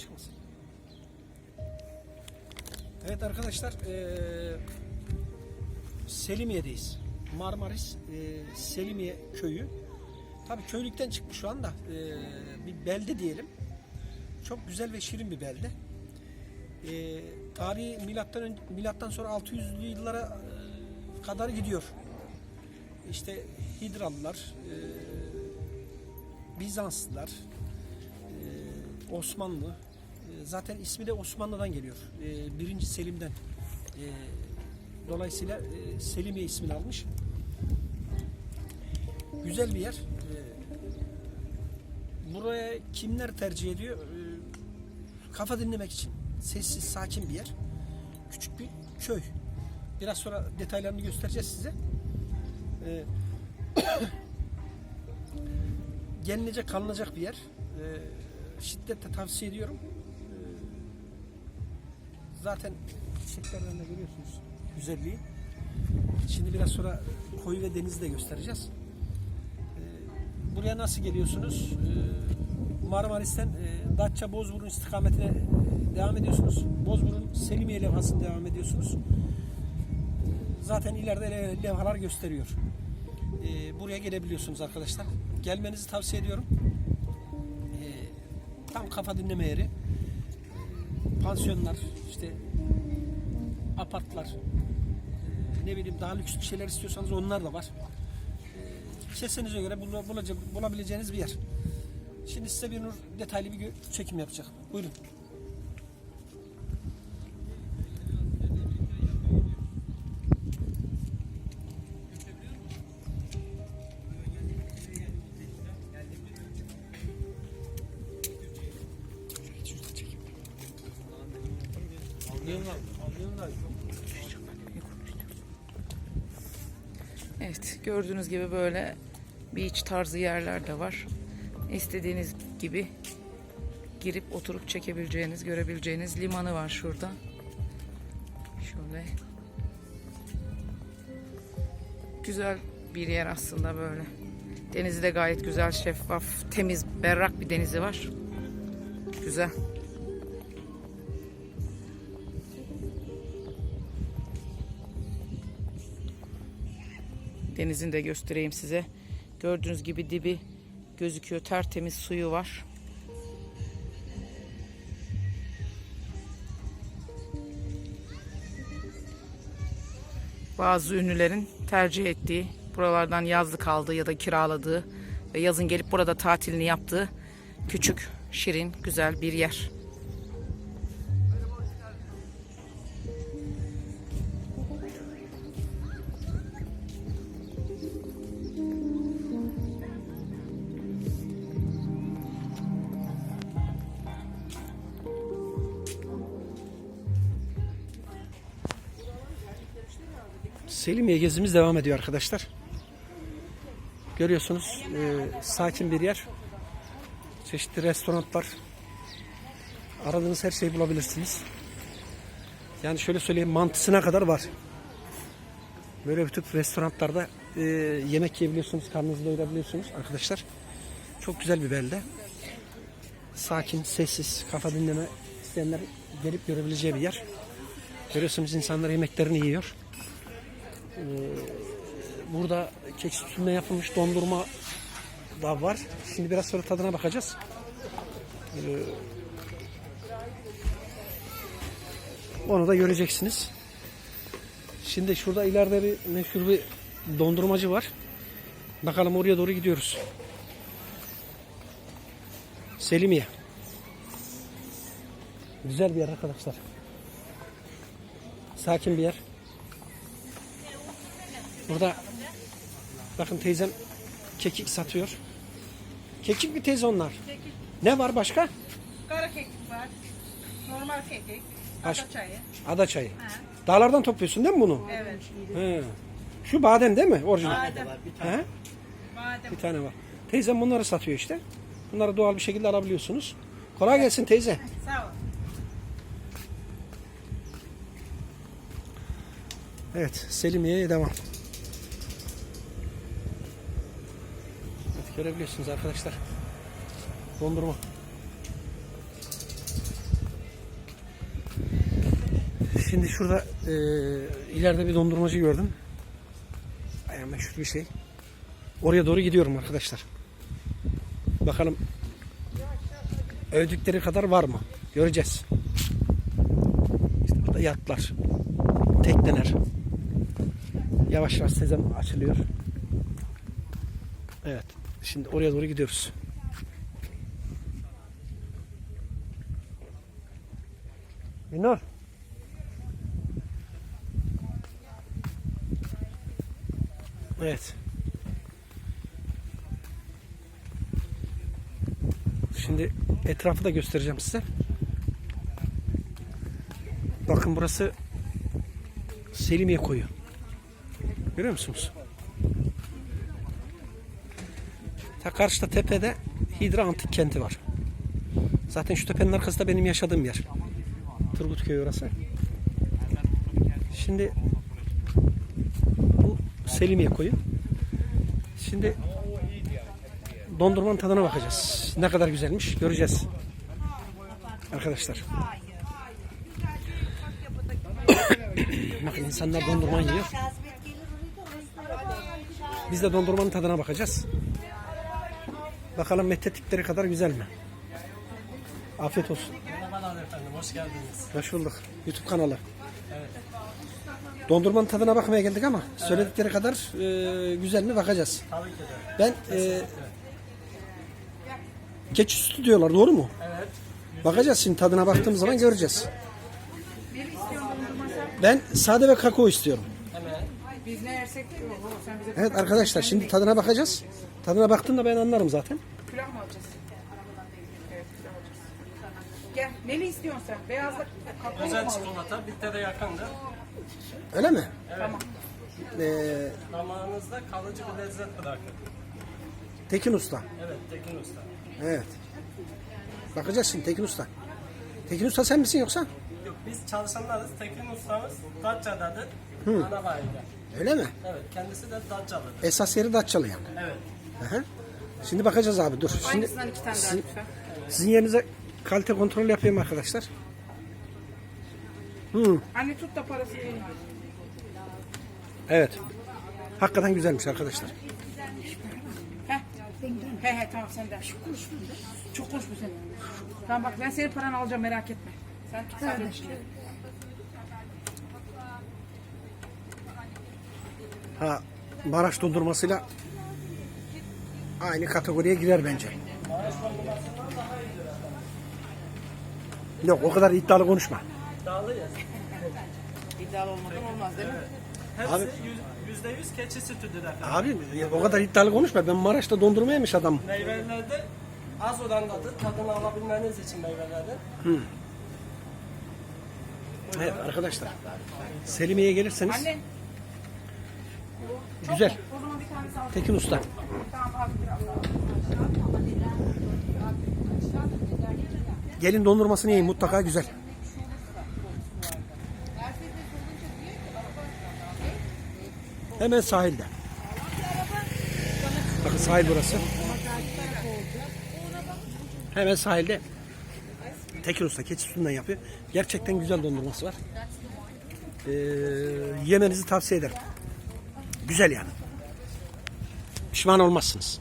çıkmasın. Evet arkadaşlar eee Selimiye'deyiz. Marmaris eee, Selimiye köyü. Tabii köylükten çıkmış şu anda. Eee, bir belde diyelim. Çok güzel ve şirin bir belde. Eee tarihi milattan milattan sonra 600'lü yıllara kadar gidiyor. İşte Hidralılar, eee, Bizanslılar, eee, Osmanlı. Zaten ismi de Osmanlı'dan geliyor. Eee, Birinci Selim'den. Eee, dolayısıyla eee, Selimiye ismini almış. Güzel bir yer. Eee, buraya kimler tercih ediyor? Eee, kafa dinlemek için. Sessiz, sakin bir yer. Küçük bir köy. Biraz sonra detaylarını göstereceğiz size. Eee gelinecek kalınacak bir yer. Ee, şiddetle tavsiye ediyorum. Zaten çiçeklerden de görüyorsunuz güzelliği. Şimdi biraz sonra koyu ve denizi de göstereceğiz. Ee, buraya nasıl geliyorsunuz? Ee, Marmaris'ten e, Datça Bozburun istikametine e, devam ediyorsunuz. Bozburun Selimiye levhasına devam ediyorsunuz. Ee, zaten ileride le- levhalar gösteriyor buraya gelebiliyorsunuz arkadaşlar. Gelmenizi tavsiye ediyorum. Tam kafa dinleme yeri. Pansiyonlar, işte apartlar, e, ne bileyim daha lüks bir şeyler istiyorsanız onlar da var. E, kesenize göre bulabileceğiniz bir yer. Şimdi size bir nur detaylı bir çekim yapacak. Buyurun. Evet gördüğünüz gibi böyle beach tarzı yerler de var. İstediğiniz gibi girip oturup çekebileceğiniz, görebileceğiniz limanı var şurada. Şöyle. Güzel bir yer aslında böyle. Denizi de gayet güzel, şeffaf, temiz, berrak bir denizi var. Güzel. Denizini de göstereyim size. Gördüğünüz gibi dibi gözüküyor. Tertemiz suyu var. Bazı ünlülerin tercih ettiği, buralardan yazlık aldığı ya da kiraladığı ve yazın gelip burada tatilini yaptığı küçük, şirin, güzel bir yer. Selimiye gezimiz devam ediyor arkadaşlar. Görüyorsunuz e, sakin bir yer. Çeşitli restoranlar. Aradığınız her şeyi bulabilirsiniz. Yani şöyle söyleyeyim mantısına kadar var. Böyle tip restoranlarda e, yemek yiyebiliyorsunuz, karnınızı doyurabiliyorsunuz arkadaşlar. Çok güzel bir belde. Sakin, sessiz, kafa dinleme isteyenler gelip görebileceği bir yer. Görüyorsunuz insanlar yemeklerini yiyor. Burada kek sütünden yapılmış dondurma da var. Şimdi biraz sonra tadına bakacağız. Ee, onu da göreceksiniz. Şimdi şurada ileride bir meşhur bir dondurmacı var. Bakalım oraya doğru gidiyoruz. Selimiye. Güzel bir yer arkadaşlar. Sakin bir yer. Burada bakın teyzem kekik satıyor. Kekik mi teyze onlar? Ne var başka? Kara kekik var. Normal kekik. Baş- Ada çayı. Ada çayı. Dağlardan topluyorsun değil mi bunu? Evet. He. Şu badem değil mi? Orijinal. Badem. He? Badem. Bir tane var. Teyzem bunları satıyor işte. Bunları doğal bir şekilde alabiliyorsunuz. Kolay gelsin teyze. Sağ ol. Evet, Selimiye'ye devam. Görebiliyorsunuz arkadaşlar. Dondurma. Şimdi şurada e, ileride bir dondurmacı gördüm. Bayağı meşhur bir şey. Oraya doğru gidiyorum arkadaşlar. Bakalım övdükleri kadar var mı? Göreceğiz. İşte burada yatlar, tekneler. Yavaş yavaş sezon açılıyor. Evet. Şimdi oraya doğru gidiyoruz. Minor. Evet. Şimdi etrafı da göstereceğim size. Bakın burası Selimiye koyu. Görüyor musunuz? Ta karşıda tepede Hidra Antik Kenti var. Zaten şu tepenin arkasında benim yaşadığım yer. Turgutköy orası. Şimdi bu Selimiye koyu. Şimdi dondurmanın tadına bakacağız. Ne kadar güzelmiş göreceğiz. Arkadaşlar. Bakın insanlar dondurma yiyor. Biz de dondurmanın tadına bakacağız. Bakalım methettikleri kadar güzel mi? Afiyet olsun. Merhabalar efendim, hoş geldiniz. Hoş bulduk. YouTube kanalı. Dondurmanın tadına bakmaya geldik ama söyledikleri kadar e, güzel mi bakacağız. Tabii ki de. Ben e, keçi sütü diyorlar doğru mu? Evet. Bakacağız şimdi tadına baktığımız zaman göreceğiz. Ben sade ve kakao istiyorum. Biz ne yersek o, sen bize Evet arkadaşlar şimdi tadına bakacağız. Tadına baktığımda ben anlarım zaten. külah mı alacağız? Evet külah alacağız. Gel neli istiyorsun sen? Beyazlı kakao mu Güzel alalım? çikolata, bitte de yakındır. Öyle mi? Tamam. Ee, Damağınızda kalıcı bir lezzet bırakır. Tekin Usta. Evet, Tekin Usta. Evet. Bakacağız şimdi Tekin Usta. Tekin Usta sen misin yoksa? Yok, biz çalışanlarız. Tekin Ustamız Datça'dadır. Ana bayide. Öyle mi? Evet, kendisi de Datçalıdır. Esas yeri Datçalı yani. Evet. Hı. Şimdi bakacağız abi dur. Şimdi iki tane daha sizin, lütfen? sizin yerinize kalite kontrol yapayım arkadaşlar. Anne tut da parasını verin. Evet. Hakikaten güzelmiş arkadaşlar. He he tamam sen de. Çok konuşma sen. Tamam bak ben senin paranı alacağım merak etme. Sen şimdi. Ha Maraş dondurmasıyla aynı kategoriye girer bence. Yok o kadar iddialı konuşma. Dağlıyız. İddialı olmadan olmaz değil mi? Hepsi Abi- yüz- yüzde yüz keçi sütüdür efendim. Abi o kadar iddialı konuşma. Ben Maraş'ta dondurma yemiş adam. Meyvelerde az orandadır. Tadını alabilmeniz için meyvelerden. Evet arkadaşlar. Selimiye'ye gelirseniz Anne. Güzel. O zaman bir tane al. Tekin Usta. Gelin dondurmasını yiyin mutlaka güzel. Hemen sahilde. Bakın sahil burası. Hemen sahilde Tekin Usta keçi sütünden yapıyor. Gerçekten güzel dondurması var. Ee, yemenizi tavsiye ederim. Güzel yani. Pişman olmazsınız.